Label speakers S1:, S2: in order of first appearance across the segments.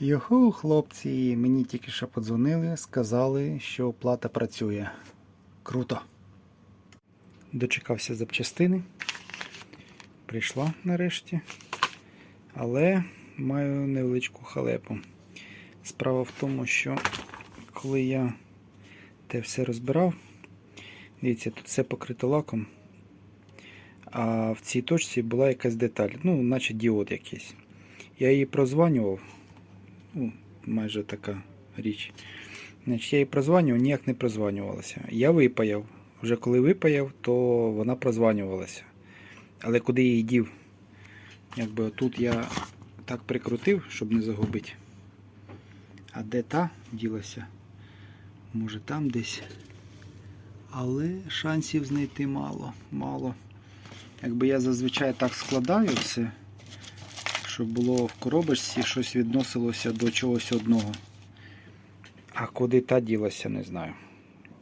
S1: Його хлопці мені тільки що подзвонили, сказали, що плата працює. Круто. Дочекався запчастини. Прийшла нарешті. Але маю невеличку халепу. Справа в тому, що коли я те все розбирав, дивіться, тут все покрито лаком. А в цій точці була якась деталь, ну, наче діод якийсь. Я її прозванював, ну, майже така річ. Значить, я її прозванював, ніяк не прозванювалася. Я випаяв. Вже коли випаяв, то вона прозванювалася. Але куди її дів? Якби тут я так прикрутив, щоб не загубити. А де та ділася? Може там десь. Але шансів знайти мало. Мало. Якби я зазвичай так складаю все, щоб було в коробочці щось відносилося до чогось одного. А куди та ділася, не знаю.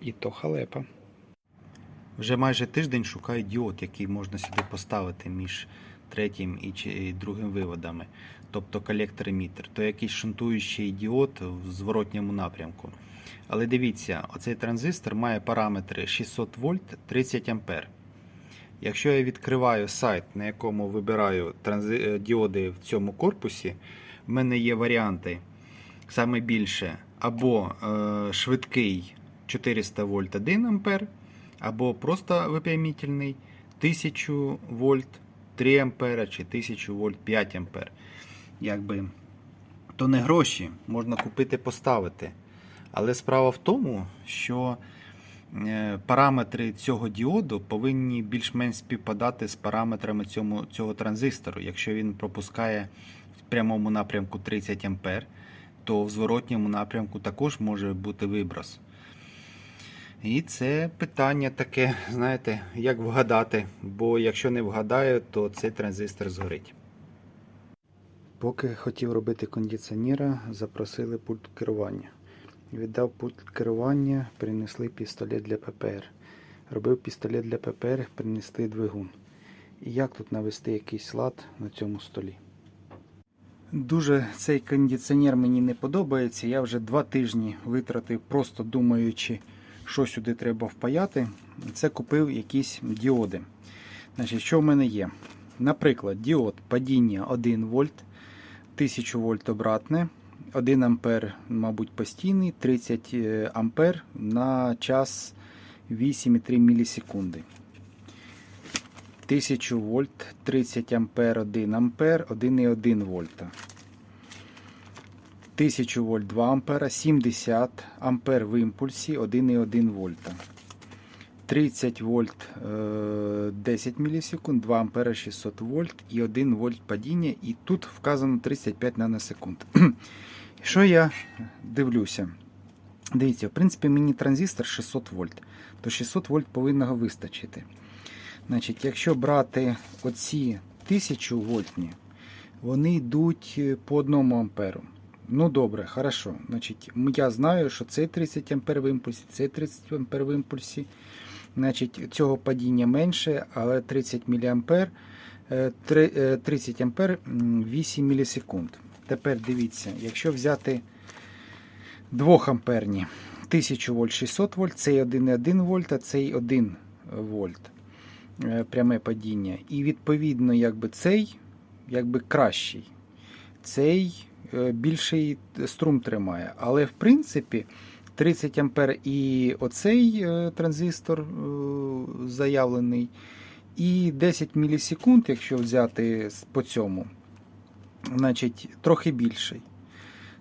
S1: І то халепа. Вже майже тиждень шукаю діод, який можна сюди поставити між третім і другим виводами, тобто колектор емітер, то якийсь шунтуючий діод в зворотньому напрямку. Але дивіться, оцей транзистор має параметри 600 вольт 30 ампер. Якщо я відкриваю сайт, на якому вибираю е, діоди в цьому корпусі, в мене є варіанти саме більше або е, швидкий 400 вольт 1 ампер, або просто випрямительний 1000 вольт 3 ампера чи 1000 вольт 5 ампер. Якби то не гроші, можна купити, поставити. Але справа в тому, що параметри цього діоду повинні більш-менш співпадати з параметрами цьому, цього транзистору. Якщо він пропускає в прямому напрямку 30 А, то в зворотньому напрямку також може бути виброс. І це питання таке, знаєте, як вгадати, бо якщо не вгадаю, то цей транзистор згорить. Поки хотів робити кондиціонера, запросили пульт керування. Віддав пульт керування, принесли пістолет для ППР. Робив пістолет для ППР, принесли двигун. І як тут навести якийсь лад на цьому столі? Дуже цей кондиціонер мені не подобається. Я вже два тижні витратив, просто думаючи, що сюди треба впаяти. Це купив якісь діоди. Значить, що в мене є? Наприклад, діод падіння 1 вольт, 1000 вольт обратне, 1 ампер, мабуть, постійний, 30 е, ампер на час 8,3 мілісекунди. 1000 вольт, 30 ампер, 1 ампер, 1,1 вольта. 1000 вольт 2 ампера, 70 ампер в імпульсі 1,1 вольта. 30 вольт е, 10 мілісекунд, 2 ампера 600 вольт і 1 вольт падіння. І тут вказано 35 наносекунд. Що я дивлюся? Дивіться, в принципі, мені транзистор 600 вольт, то 600 вольт повинно вистачити. Значить, Якщо брати оці 1000 вольтні, вони йдуть по 1 амперу. Ну добре, хорошо. Значить, я знаю, що цей 30 ампер в імпульсі, цей 30 ампер в імпульсі. Значить, цього падіння менше, але 30 мА, 30 ампер 8 мілісекунд. Тепер дивіться, якщо взяти 2 амперні 1000 вольт 600 вольт, цей 1,1 вольт, а цей 1 вольт е, пряме падіння. І відповідно, якби цей якби кращий. Цей е, більший струм тримає. Але в принципі 30 ампер і оцей е, транзистор заявлений, і 10 мілісекунд, якщо взяти по цьому, значить трохи більший.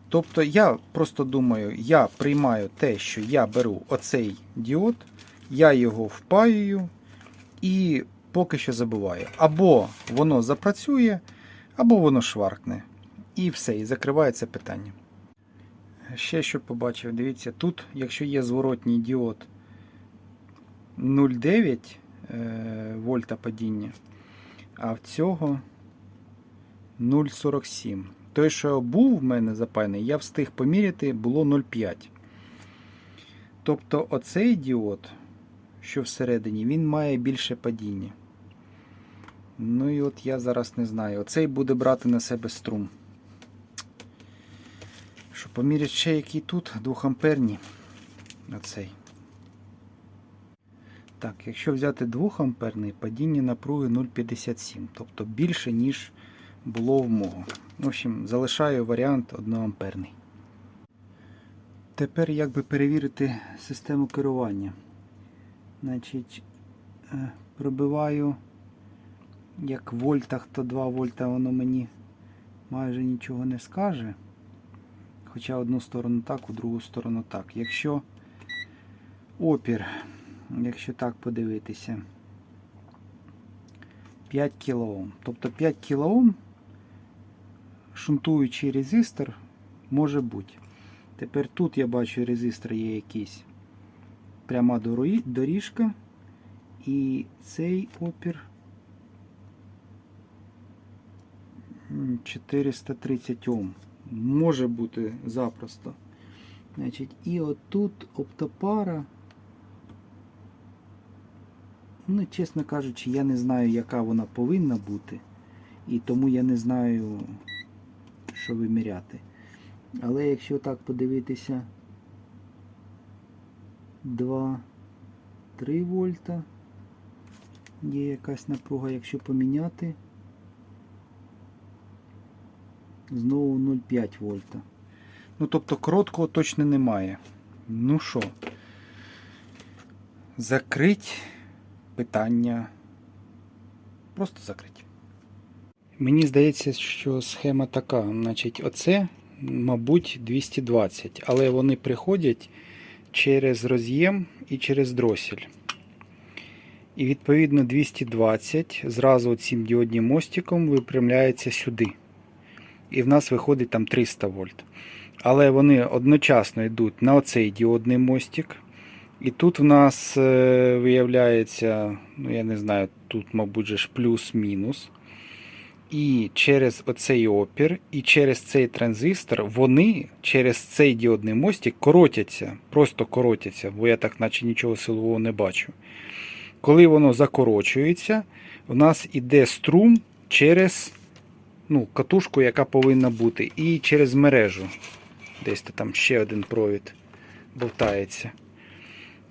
S1: Тобто я просто думаю, я приймаю те, що я беру оцей діод, я його впаюю і поки що забуваю. Або воно запрацює, або воно шваркне. І все, і закривається питання. Ще що побачив, дивіться, тут, якщо є зворотній діод 0,9 е, вольта падіння, а в цього 0,47. Той, що був в мене запаяний, я встиг поміряти, було 0,5. Тобто оцей діод, що всередині, він має більше падіння. Ну і от я зараз не знаю. Оцей буде брати на себе струм. Що поміряти ще який тут 2 амперні. Оцей. Так, якщо взяти 2 амперний, падіння напруги 0,57, тобто більше, ніж було в мого. В общем, залишаю варіант 1 амперний. Тепер як би перевірити систему керування. Значить, е, пробиваю як в вольтах, то 2 вольта воно мені майже нічого не скаже. Хоча одну сторону так, у другу сторону так. Якщо опір, якщо так подивитися, 5 кОм. Тобто 5 кОм шунтуючий резистор може бути. Тепер тут я бачу резистор є якийсь пряма доріжка. І цей опір 430 Ом. Може бути запросто. Значить, і отут оптопара. Ну, чесно кажучи, я не знаю, яка вона повинна бути. І тому я не знаю, що виміряти. Але якщо так подивитися 2, 3 вольта, є якась напруга, якщо поміняти, знову 0,5 вольта. Ну, тобто короткого точно немає. Ну що, закрить питання. Просто закрить. Мені здається, що схема така. Значить, оце, мабуть, 220, але вони приходять через роз'єм і через дросель. І відповідно 220 зразу цим діодним мостиком випрямляється сюди. І в нас виходить там 300 вольт. Але вони одночасно йдуть на оцей діодний мостик. І тут в нас е, виявляється, ну я не знаю, тут, мабуть, плюс-мінус. І через оцей опір, і через цей транзистор вони через цей діодний мостик коротяться, просто коротяться, бо я так наче нічого силового не бачу. Коли воно закорочується, у нас іде струм через ну, катушку, яка повинна бути, і через мережу. Десь там ще один провід болтається.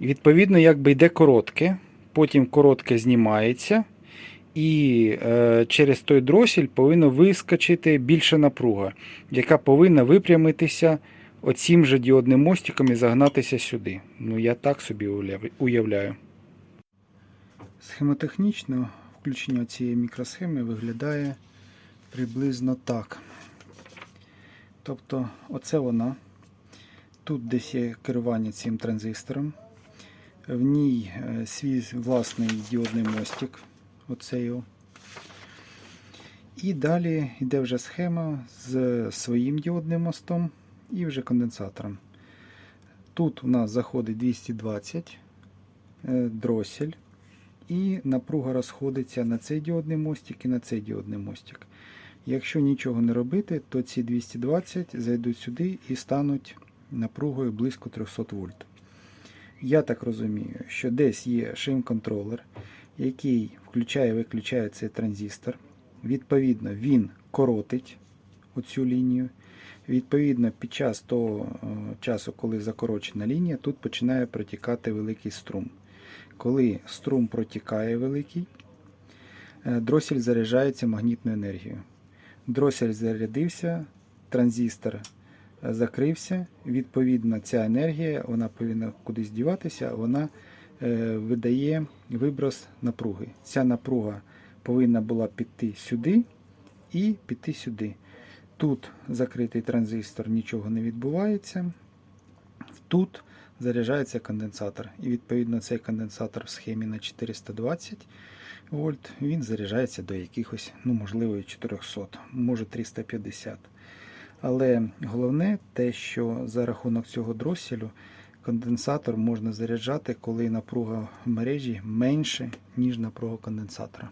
S1: Відповідно, якби йде коротке, потім коротке знімається, і е, через той дросель повинна вискочити більша напруга, яка повинна випрямитися оцім же діодним мостиком і загнатися сюди. Ну, я так собі уявляю. Схемотехнічно включення цієї мікросхеми виглядає приблизно так. Тобто, оце вона. Тут десь є керування цим транзистором. В ній е, свій власний діодний мостик. Оце його. І далі йде вже схема з своїм діодним мостом і вже конденсатором. Тут у нас заходить 220 е, дросель. І напруга розходиться на цей діодний мостик і на цей діодний мостик. Якщо нічого не робити, то ці 220 зайдуть сюди і стануть напругою близько 300 вольт. Я так розумію, що десь є шим-контролер, який включає і виключає цей транзистор. Відповідно, він коротить оцю лінію. Відповідно, під час того е, часу, коли закорочена лінія, тут починає протікати великий струм. Коли струм протікає великий, е, дросель заряджається магнітною енергією. Дросель зарядився, транзистор е, закрився. Відповідно, ця енергія вона повинна кудись діватися, вона видає виброс напруги. Ця напруга повинна була піти сюди і піти сюди. Тут закритий транзистор, нічого не відбувається. Тут заряджається конденсатор. І відповідно цей конденсатор в схемі на 420 вольт, він заряджається до якихось, ну, можливо, 400, може 350. Але головне те, що за рахунок цього дроселю конденсатор можна заряджати, коли напруга мережі менше, ніж напруга конденсатора.